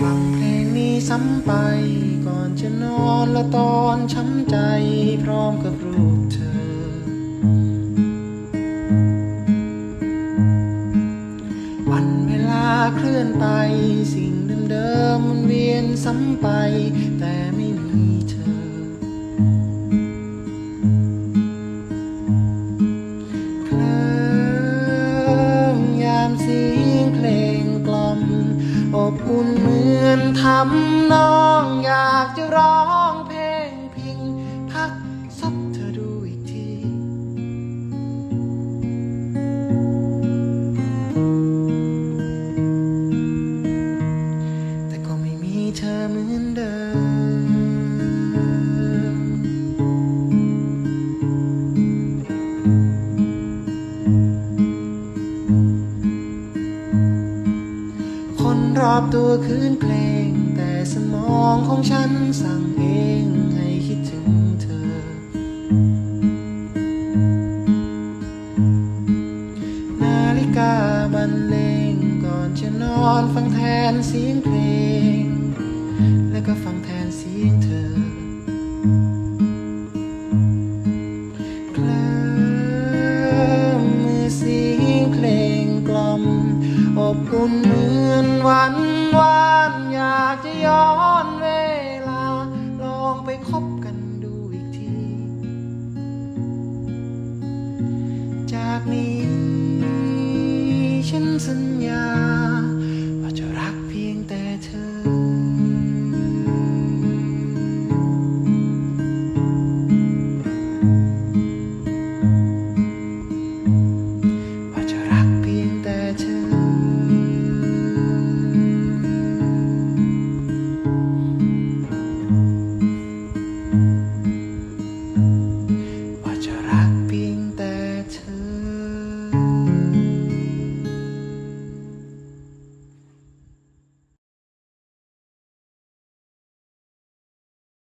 ฟังเพลงนี้ซ้ำไปก่อนจะนอนและตอนช้ำใจพร้อมกับรูปเธอ วันเวลาเคลื่อนไปสิ่งเดิมๆมันเวียนซ้ำไป น้องอยากจะร้องเพลงพิง พักซับเธอดูอีกที แต่ก็ไม่มีเธอเหมือนเดิม คนรอบตัวคืนเพลง สมองของฉันสั่งเองให้คิดถึงเธอ นาฬิกาบรรเลงก่อนจะนอนฟังแทนเสียงเพลง และก็ฟังแทนเสียงเธอมือบอุ่นเหมื สัญญา